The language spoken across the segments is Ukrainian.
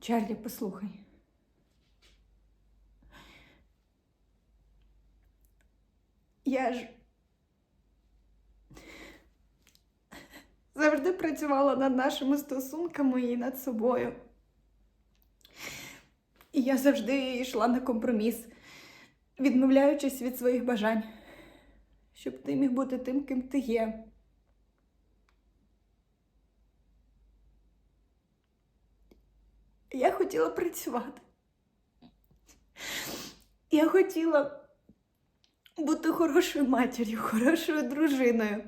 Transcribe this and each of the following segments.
Чарлі, послухай. Я ж завжди працювала над нашими стосунками і над собою. І я завжди йшла на компроміс, відмовляючись від своїх бажань, щоб ти міг бути тим, ким ти є. Я хотіла працювати. Я хотіла бути хорошою матір'ю, хорошою дружиною.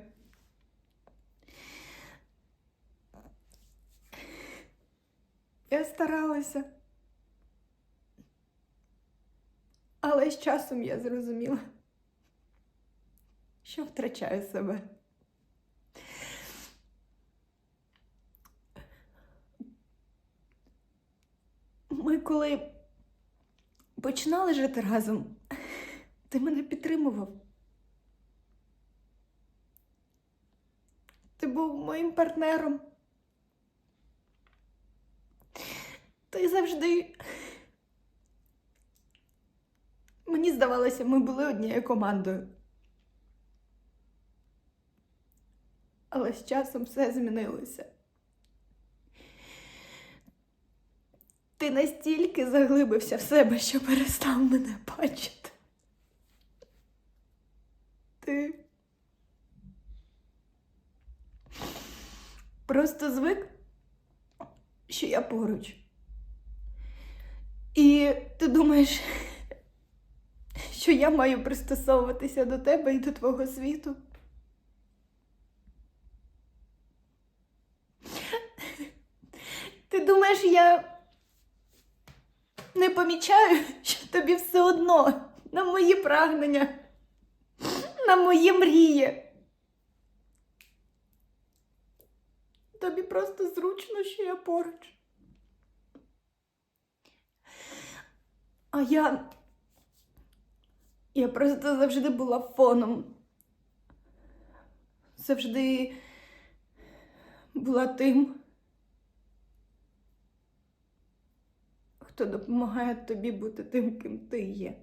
Я старалася. Але з часом я зрозуміла, що втрачаю себе. Ми коли починали жити разом, ти мене підтримував. Ти був моїм партнером. Ти завжди. Мені здавалося, ми були однією командою. Але з часом все змінилося. Ти настільки заглибився в себе, що перестав мене бачити. Ти просто звик, що я поруч. І ти думаєш, що я маю пристосовуватися до тебе і до твого світу. Ти думаєш, я не помічаю, що тобі все одно на мої прагнення, на мої мрії. Тобі просто зручно, що я поруч. А я. Я просто завжди була фоном. Завжди була тим, хто допомагає тобі бути тим, ким ти є.